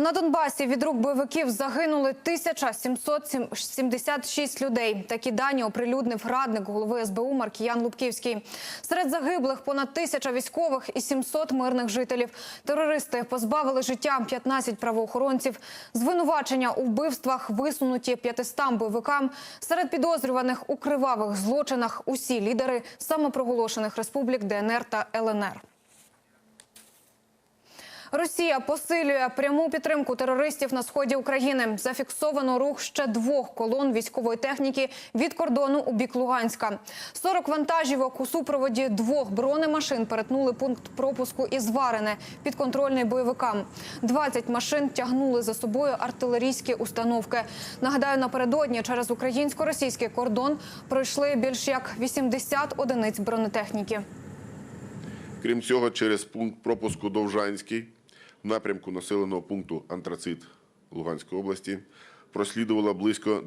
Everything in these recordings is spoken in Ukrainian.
На Донбасі від рук бойовиків загинули 1776 людей. Такі дані оприлюднив радник голови СБУ Маркіян Лубківський. Серед загиблих понад тисяча військових і 700 мирних жителів. Терористи позбавили життя 15 правоохоронців. Звинувачення у вбивствах висунуті 500 бойовикам. Серед підозрюваних у кривавих злочинах усі лідери самопроголошених республік ДНР та ЛНР. Росія посилює пряму підтримку терористів на сході України. Зафіксовано рух ще двох колон військової техніки від кордону у бік Луганська. 40 вантажівок у супроводі двох бронемашин перетнули пункт пропуску із Варене підконтрольний бойовикам. 20 машин тягнули за собою артилерійські установки. Нагадаю, напередодні через українсько-російський кордон пройшли більш як 80 одиниць бронетехніки. Крім цього, через пункт пропуску Довжанський в напрямку населеного пункту Антрацит Луганської області прослідувало близько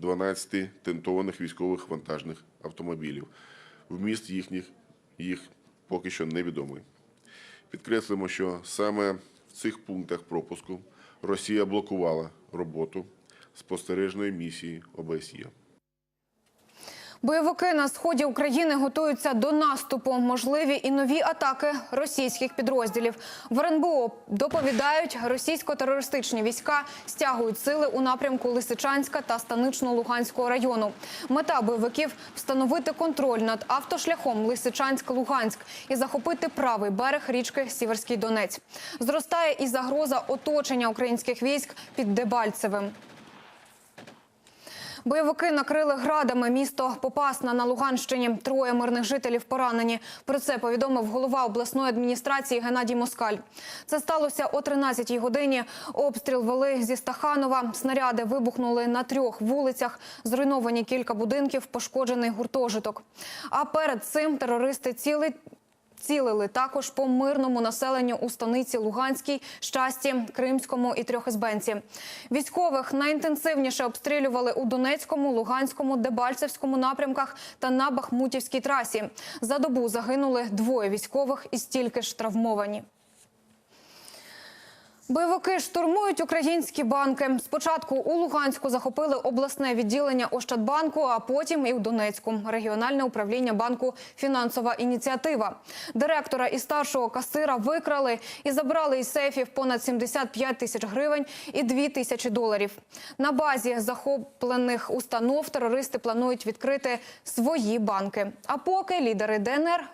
10-12 тентованих військових вантажних автомобілів. Вміст їхніх їх поки що невідомий. Підкреслимо, що саме в цих пунктах пропуску Росія блокувала роботу спостережної місії ОБСЄ. Бойовики на сході України готуються до наступу. Можливі і нові атаки російських підрозділів. В РНБО доповідають, російсько-терористичні війська стягують сили у напрямку Лисичанська та Станично-Луганського району. Мета бойовиків встановити контроль над автошляхом Лисичанськ-Луганськ і захопити правий берег річки Сіверський Донець. Зростає і загроза оточення українських військ під Дебальцевим. Бойовики накрили градами місто Попасна на Луганщині. Троє мирних жителів поранені. Про це повідомив голова обласної адміністрації Геннадій Москаль. Це сталося о 13-й годині. Обстріл вели зі Стаханова. Снаряди вибухнули на трьох вулицях. Зруйновані кілька будинків, пошкоджений гуртожиток. А перед цим терористи ціли Цілили також по мирному населенню у станиці Луганській, Щасті, Кримському і Трьохизбенці. Військових найінтенсивніше обстрілювали у Донецькому, Луганському, Дебальцевському напрямках та на Бахмутівській трасі. За добу загинули двоє військових і стільки ж травмовані. Бойовики штурмують українські банки. Спочатку у Луганську захопили обласне відділення Ощадбанку, а потім і в Донецьку регіональне управління банку Фінансова ініціатива. Директора і старшого касира викрали і забрали із сейфів понад 75 тисяч гривень і 2 тисячі доларів. На базі захоплених установ терористи планують відкрити свої банки. А поки лідери ДНР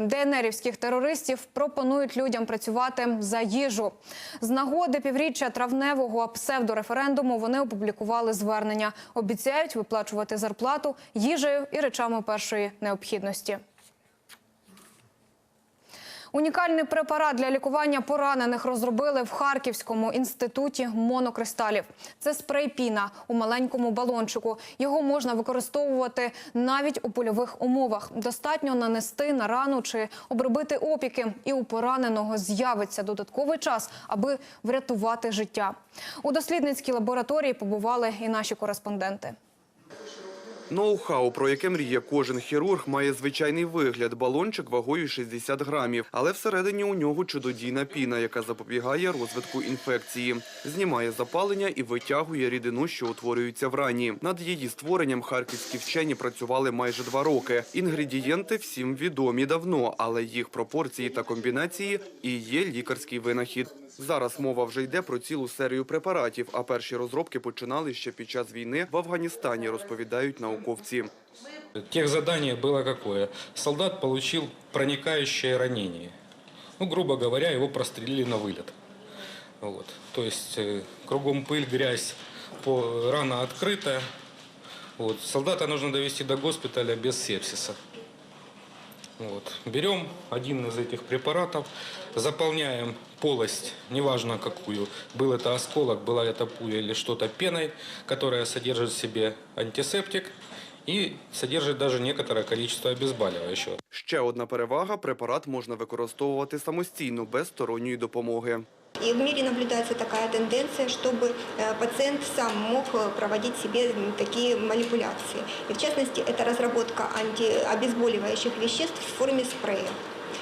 ДНРівських терористів пропонують людям працювати за їжу. З нагоди півріччя травневого псевдореферендуму вони опублікували звернення. Обіцяють виплачувати зарплату їжею і речами першої необхідності. Унікальний препарат для лікування поранених розробили в Харківському інституті монокристалів. Це спрей піна у маленькому балончику. Його можна використовувати навіть у польових умовах. Достатньо нанести на рану чи обробити опіки, і у пораненого з'явиться додатковий час, аби врятувати життя. У дослідницькій лабораторії побували і наші кореспонденти. Ноу-хау, про яке мріє кожен хірург, має звичайний вигляд. Балончик вагою 60 грамів. Але всередині у нього чудодійна піна, яка запобігає розвитку інфекції. Знімає запалення і витягує рідину, що утворюється в рані. Над її створенням харківські вчені працювали майже два роки. Інгредієнти всім відомі давно, але їх пропорції та комбінації і є лікарський винахід. Зараз мова вже йде про цілу серію препаратів, а перші розробки починали ще під час війни в Афганістані, розповідають науковці. Техзадание было какое? Солдат получил проникающее ранение. Ну, грубо говоря, его прострелили на вылет. Вот. То есть э, кругом пыль, грязь, по, рана открытая. Вот. Солдата нужно довести до госпиталя без сепсиса. Вот. Берем один из этих препаратов, заполняем полость, неважно какую, был это осколок, была это пуля или что-то пеной, которая содержит в себе антисептик и содержит даже некоторое количество обезболивающего. Ще одна перевага – препарат можна використовувати самостійно, без сторонньої допомоги. И в мире наблюдается такая тенденция, чтобы э, пациент сам мог э, проводить себе м, такие манипуляции. И в частности, это разработка антиобезболивающих веществ в форме спрея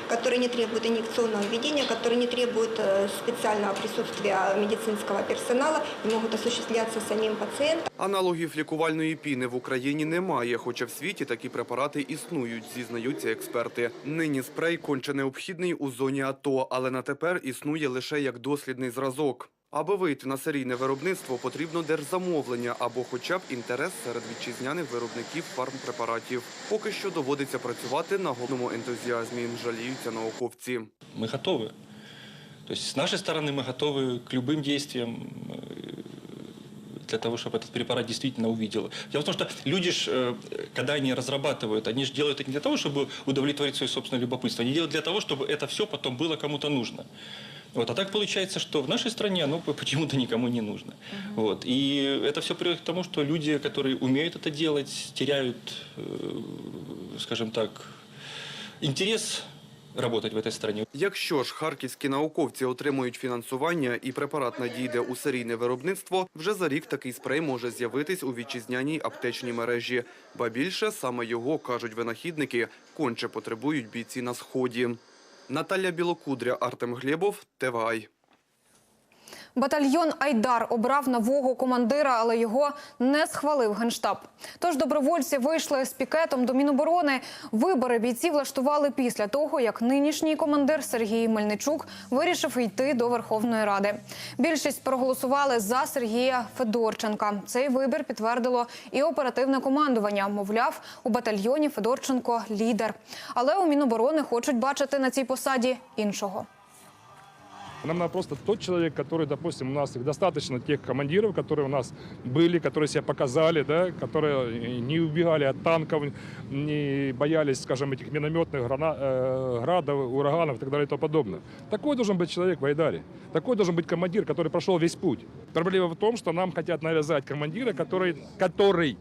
которые не требуют инъекционного введения, которые не требуют э, специального присутствия медицинского персонала и могут осуществляться самим пациентом. Аналогів лікувальної піни в Україні немає, хоча в світі такі препарати існують, зізнаються експерти. Нині спрей конче необхідний у зоні АТО, але на тепер існує лише як дослідний зразок. Аби вийти на серійне виробництво, потрібно держзамовлення або хоча б інтерес серед вітчизняних виробників фармпрепаратів. Поки що доводиться працювати на головному ентузіазмі, жаліються науковці. мы готовы. То есть с нашей стороны мы готовы к любым действиям э, для того, чтобы этот препарат действительно увидел. Дело в том, что люди, ж, э, когда они разрабатывают, они же делают это не для того, чтобы удовлетворить свое собственное любопытство, они делают для того, чтобы это все потом было кому-то нужно. Вот. А так получается, что в нашей стране оно почему-то никому не нужно. Вот. И это все приводит к тому, что люди, которые умеют это делать, теряют, э, скажем так, интерес работать в этой стране. Якщо ж харківські науковці отримують фінансування і препарат надійде у серійне виробництво, вже за рік такий спрей може з'явитись у вітчизняній аптечній мережі. Ба більше саме його, кажуть винахідники, конче потребують бійці на сході. Наталя Білокудря, Артем Глєбов, ТВАЙ. Батальйон Айдар обрав нового командира, але його не схвалив генштаб. Тож добровольці вийшли з пікетом до Міноборони. Вибори бійці влаштували після того, як нинішній командир Сергій Мельничук вирішив йти до Верховної Ради. Більшість проголосували за Сергія Федорченка. Цей вибір підтвердило і оперативне командування. Мовляв, у батальйоні Федорченко лідер. Але у Міноборони хочуть бачити на цій посаді іншого. Нам надо просто тот человек, который, допустим, у нас их достаточно тех командиров, которые у нас были, которые себя показали, да, которые не убегали от танков, не боялись, скажем, этих минометных грана- э, градов, ураганов и так далее и тому подобное. Такой должен быть человек в Айдаре. Такой должен быть командир, который прошел весь путь. Проблема в том, что нам хотят навязать командира, который, который,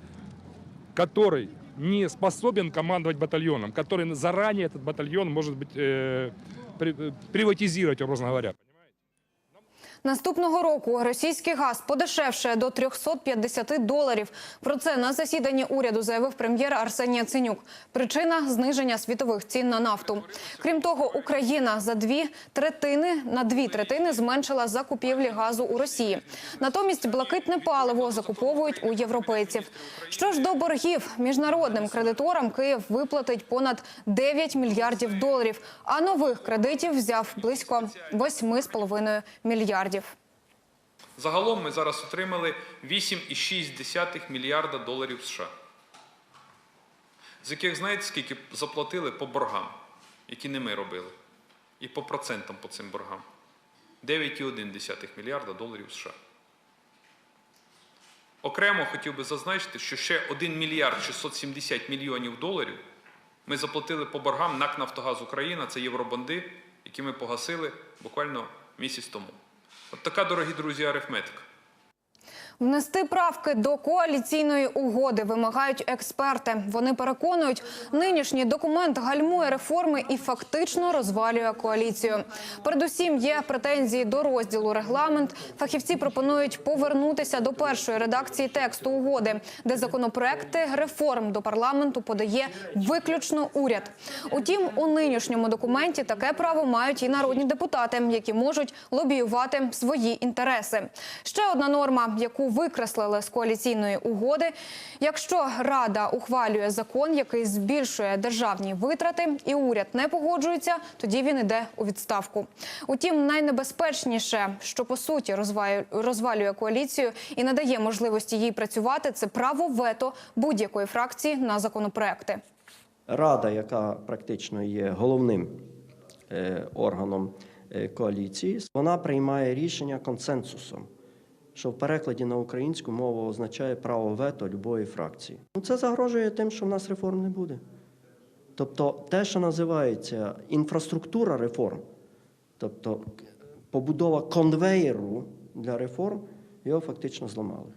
который не способен командовать батальоном, который заранее этот батальон может быть э, э, приватизировать, образно говоря. Наступного року російський газ подешевшає до 350 доларів. Про це на засіданні уряду заявив прем'єр Арсеній Яценюк. Причина зниження світових цін на нафту. Крім того, Україна за дві третини на дві третини зменшила закупівлі газу у Росії. Натомість блакитне паливо закуповують у європейців. Що ж до боргів міжнародним кредиторам Київ виплатить понад 9 мільярдів доларів, а нових кредитів взяв близько 8,5 мільярдів. Загалом ми зараз отримали 8,6 мільярда доларів США, з яких знаєте, скільки заплатили по боргам, які не ми робили, і по процентам по цим боргам. 9,1 мільярда доларів США. Окремо хотів би зазначити, що ще 1 мільярд 670 мільйонів доларів ми заплатили по боргам НАК «Нафтогаз Україна», це євробонди, які ми погасили буквально місяць тому. От така, дорогі друзі, арифметика. Внести правки до коаліційної угоди вимагають експерти. Вони переконують, нинішній документ гальмує реформи і фактично розвалює коаліцію. Передусім є претензії до розділу регламент. Фахівці пропонують повернутися до першої редакції тексту угоди, де законопроекти реформ до парламенту подає виключно уряд. Утім, у нинішньому документі таке право мають і народні депутати, які можуть лобіювати свої інтереси. Ще одна норма, яку викреслили з коаліційної угоди. Якщо Рада ухвалює закон, який збільшує державні витрати, і уряд не погоджується, тоді він іде у відставку. Утім, найнебезпечніше, що по суті розвалює коаліцію і не дає можливості їй працювати, це право вето будь-якої фракції на законопроекти. Рада, яка практично є головним е, органом е, коаліції, вона приймає рішення консенсусом, що в перекладі на українську мову означає право вето любої фракції. Ну, це загрожує тим, що в нас реформ не буде. Тобто те, що називається інфраструктура реформ, тобто побудова конвеєру для реформ, його фактично зламали.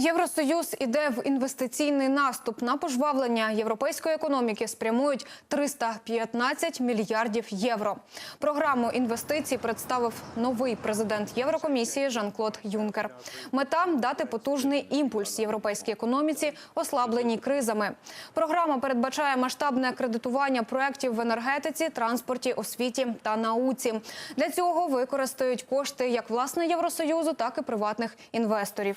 Євросоюз іде в інвестиційний наступ. На пожвавлення європейської економіки спрямують 315 мільярдів євро. Програму інвестицій представив новий президент Єврокомісії Жан-Клод Юнкер. Мета дати потужний імпульс європейській економіці, ослабленій кризами. Програма передбачає масштабне кредитування проєктів в енергетиці, транспорті, освіті та науці. Для цього використають кошти як власне Євросоюзу, так і приватних інвесторів.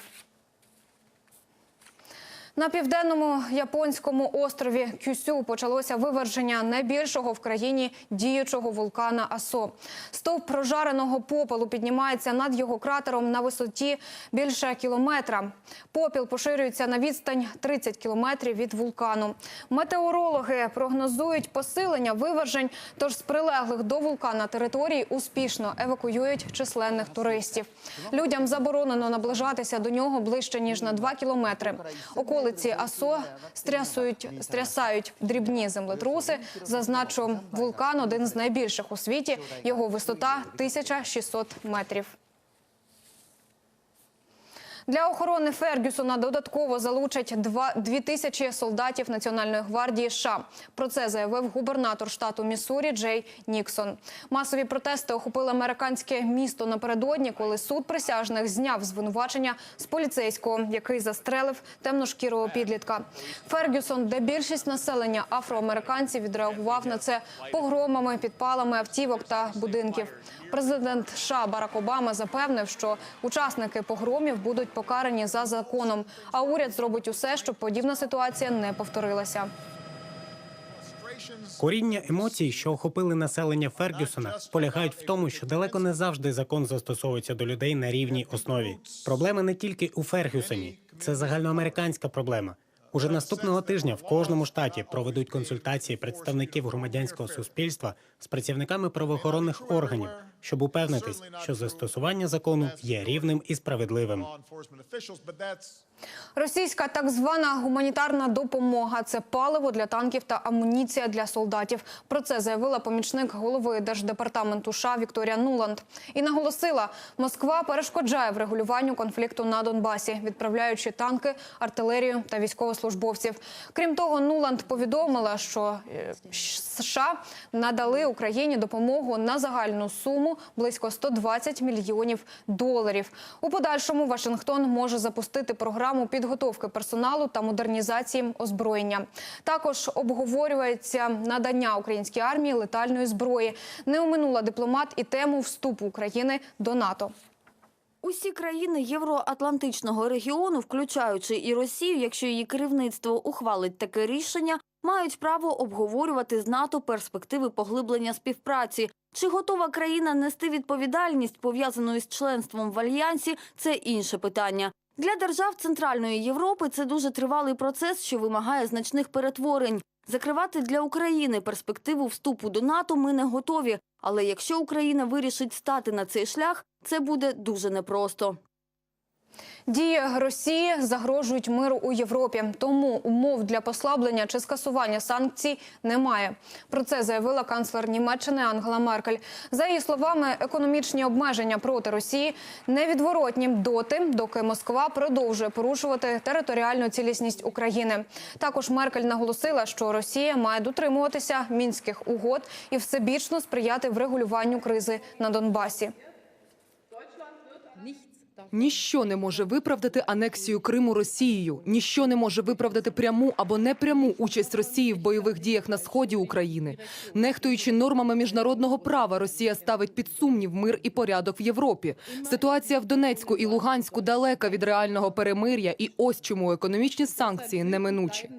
На південному японському острові Кюсю почалося виверження найбільшого в країні діючого вулкана Асо. Стовп прожареного попелу піднімається над його кратером на висоті більше кілометра. Попіл поширюється на відстань 30 кілометрів від вулкану. Метеорологи прогнозують посилення вивержень, тож з прилеглих до вулкана територій успішно евакуюють численних туристів. Людям заборонено наближатися до нього ближче ніж на 2 кілометри. Околиці Асо стрясують, стрясають дрібні землетруси. Зазначу, вулкан один з найбільших у світі. Його висота 1600 метрів. Для охорони Фергюсона додатково залучать два- дві тисячі солдатів Національної гвардії США. Про це заявив губернатор штату Міссурі Джей Ніксон. Масові протести охопили американське місто напередодні, коли суд присяжних зняв звинувачення з поліцейського, який застрелив темношкірого підлітка. Фергюсон, де більшість населення афроамериканців відреагував на це погромами, підпалами автівок та будинків. Президент США Барак Обама запевнив, що учасники погромів будуть покарані за законом. А уряд зробить усе, щоб подібна ситуація не повторилася. Коріння емоцій, що охопили населення Фергюсона, полягають в тому, що далеко не завжди закон застосовується до людей на рівній основі. Проблема не тільки у Фергюсоні, це загальноамериканська проблема. Уже наступного тижня в кожному штаті проведуть консультації представників громадянського суспільства з працівниками правоохоронних органів, щоб упевнитись, що застосування закону є рівним і справедливим. Російська так звана гуманітарна допомога це паливо для танків та амуніція для солдатів. Про це заявила помічник голови держдепартаменту США Вікторія Нуланд і наголосила, Москва перешкоджає врегулюванню конфлікту на Донбасі, відправляючи танки, артилерію та військовослужбовців. Крім того, Нуланд повідомила, що е, США надали Україні допомогу на загальну суму близько 120 мільйонів доларів. У подальшому Вашингтон може запустити програму підготовки персоналу та модернізації озброєння. Також обговорюється надання українській армії летальної зброї. Не оминула дипломат і тему вступу України до НАТО. Усі країни Євроатлантичного регіону, включаючи і Росію, якщо її керівництво ухвалить таке рішення, мають право обговорювати з НАТО перспективи поглиблення співпраці. Чи готова країна нести відповідальність, пов'язану із членством в альянсі, це інше питання. Для держав Центральної Європи це дуже тривалий процес, що вимагає значних перетворень. Закривати для України перспективу вступу до НАТО ми не готові. Але якщо Україна вирішить стати на цей шлях, це буде дуже непросто. Дії Росії загрожують миру у Європі, тому умов для послаблення чи скасування санкцій немає. Про це заявила канцлер Німеччини Ангела Меркель. За її словами, економічні обмеження проти Росії невідворотні доти, доки Москва продовжує порушувати територіальну цілісність України. Також Меркель наголосила, що Росія має дотримуватися мінських угод і всебічно сприяти врегулюванню кризи на Донбасі. Ніщо не може виправдати анексію Криму Росією. Ніщо не може виправдати пряму або непряму участь Росії в бойових діях на сході України. Нехтуючи нормами міжнародного права, Росія ставить під сумнів мир і порядок в Європі. Ситуація в Донецьку і Луганську далека від реального перемир'я, і ось чому економічні санкції неминучі.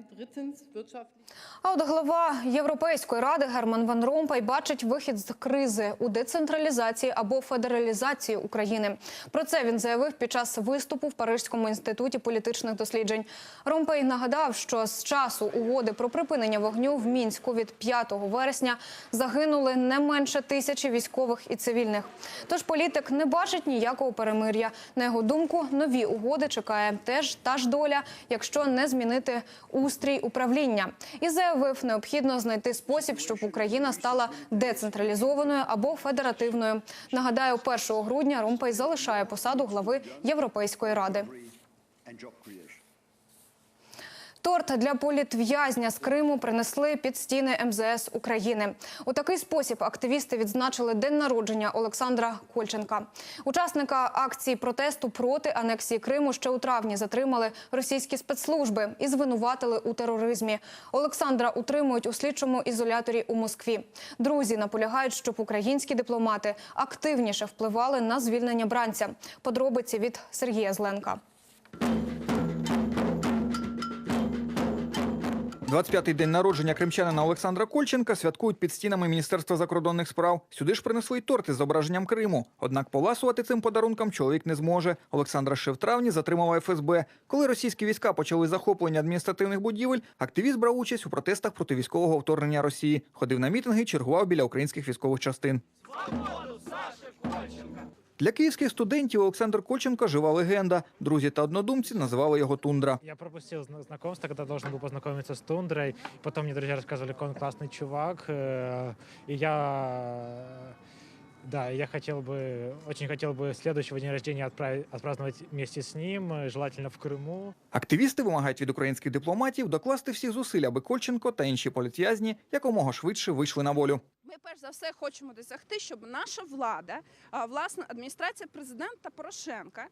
А от глава Європейської ради Герман Ван Ромпай бачить вихід з кризи у децентралізації або федералізації України. Про це він заявив під час виступу в Парижському інституті політичних досліджень. Ромпай нагадав, що з часу угоди про припинення вогню в мінську від 5 вересня загинули не менше тисячі військових і цивільних. Тож політик не бачить ніякого перемир'я. На його думку, нові угоди чекає теж та ж доля, якщо не змінити устрій управління. І заявив, необхідно знайти спосіб, щоб Україна стала децентралізованою або федеративною. Нагадаю, 1 грудня Ромпай залишає посаду глави Європейської ради. Торт для політв'язня з Криму принесли під стіни МЗС України. У такий спосіб активісти відзначили день народження Олександра Кольченка. Учасника акції протесту проти анексії Криму ще у травні затримали російські спецслужби і звинуватили у тероризмі. Олександра утримують у слідчому ізоляторі у Москві. Друзі наполягають, щоб українські дипломати активніше впливали на звільнення бранця. Подробиці від Сергія Зленка. 25-й день народження кримчанина Олександра Кольченка святкують під стінами Міністерства закордонних справ. Сюди ж принесли й торт із зображенням Криму. Однак поласувати цим подарунком чоловік не зможе. Олександра ще в травні затримала ФСБ. Коли російські війська почали захоплення адміністративних будівель, активіст брав участь у протестах проти військового вторгнення Росії. Ходив на мітинги, чергував біля українських військових частин. Для київських студентів Олександр Кольченко жива легенда. Друзі та однодумці називали його тундра. Я пропустил зна- знакомство, когда должен был познакомиться с Тундрой. Потом мне друзья рассказывали, какой он классный чувак. э, И я... Да, я хотел бы, очень хотел бы следующего дня рождения отправить, отпраздновать вместе с ним, э, желательно в Крыму. Активісти вимагають від українських дипломатів докласти всіх зусиль, аби Кольченко та інші політв'язні якомога швидше вийшли на волю. Ми перш за все хочемо досягти, щоб наша влада, власне, адміністрація президента Порошенка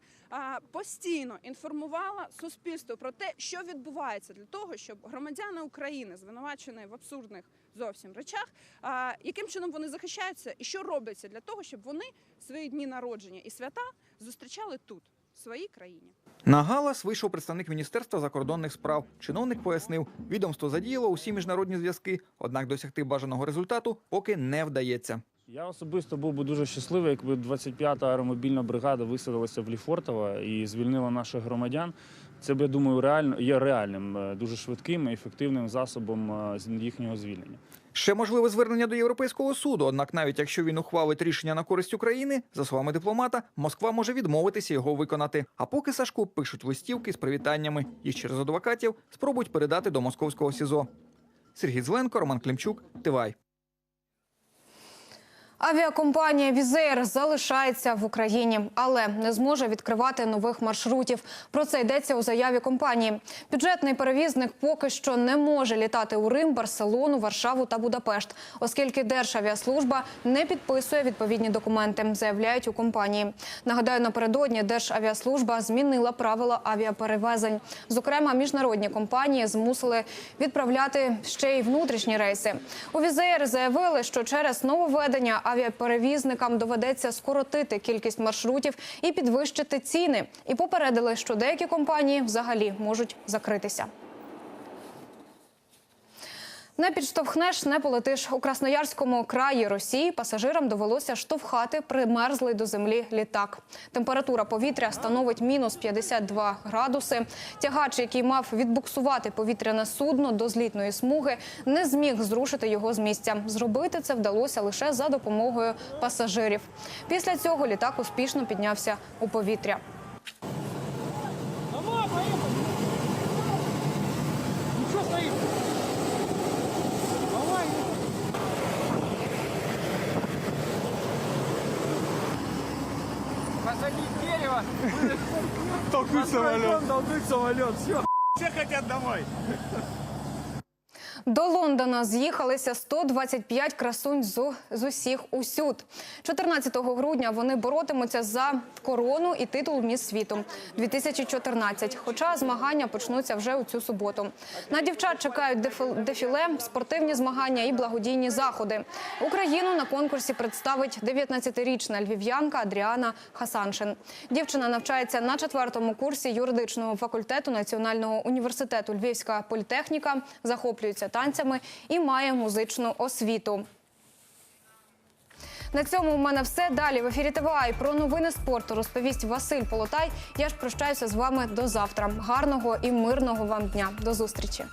постійно інформувала суспільство про те, що відбувається для того, щоб громадяни України, звинувачені в абсурдних зовсім речах, яким чином вони захищаються і що робиться для того, щоб вони свої дні народження і свята зустрічали тут, в своїй країні. На галас вийшов представник Міністерства закордонних справ. Чиновник пояснив, відомство задіяло усі міжнародні зв'язки, однак досягти бажаного результату поки не вдається. Я особисто був би дуже щасливий, якби 25-та аеромобільна бригада висадилася в Ліфортово і звільнила наших громадян. Це я думаю, реально є реальним, е, дуже швидким і ефективним засобом е, з їхнього звільнення. Ще можливе звернення до Європейського суду. Однак, навіть якщо він ухвалить рішення на користь України, за словами дипломата, Москва може відмовитися його виконати. А поки Сашку пишуть листівки з привітаннями. Їх через адвокатів спробують передати до московського СІЗО. Сергій Зленко, Роман Климчук, Тивай. Авіакомпанія Візеєр залишається в Україні, але не зможе відкривати нових маршрутів. Про це йдеться у заяві компанії. Бюджетний перевізник поки що не може літати у Рим, Барселону, Варшаву та Будапешт, оскільки Державіаслужба не підписує відповідні документи, заявляють у компанії. Нагадаю, напередодні Державіаслужба змінила правила авіаперевезень. Зокрема, міжнародні компанії змусили відправляти ще й внутрішні рейси. У Візеєр заявили, що через нововведення авіаперевізникам доведеться скоротити кількість маршрутів і підвищити ціни. І попередили, що деякі компанії взагалі можуть закритися. Не підштовхнеш, не полетиш. У Красноярському краї Росії пасажирам довелося штовхати примерзлий до землі літак. Температура повітря становить мінус 52 градуси. Тягач, який мав відбуксувати повітряне судно до злітної смуги, не зміг зрушити його з місця. Зробити це вдалося лише за допомогою пасажирів. Після цього літак успішно піднявся у повітря. Посадить дерево. Толкнуть самолет. Толкнуть самолет. Все. Все хотят домой. До Лондона з'їхалися 125 красунь з, з усіх усюд. 14 грудня вони боротимуться за корону і титул міс світу 2014. Хоча змагання почнуться вже у цю суботу. На дівчат чекають дефіл- дефіле, спортивні змагання і благодійні заходи. Україну на конкурсі представить 19-річна львів'янка Адріана Хасаншин. Дівчина навчається на четвертому курсі юридичного факультету Національного університету Львівська політехніка, захоплюється танцями і має музичну освіту. На цьому у мене все. Далі в ефірі ТВА і про новини спорту розповість Василь Полотай. Я ж прощаюся з вами до завтра. Гарного і мирного вам дня. До зустрічі.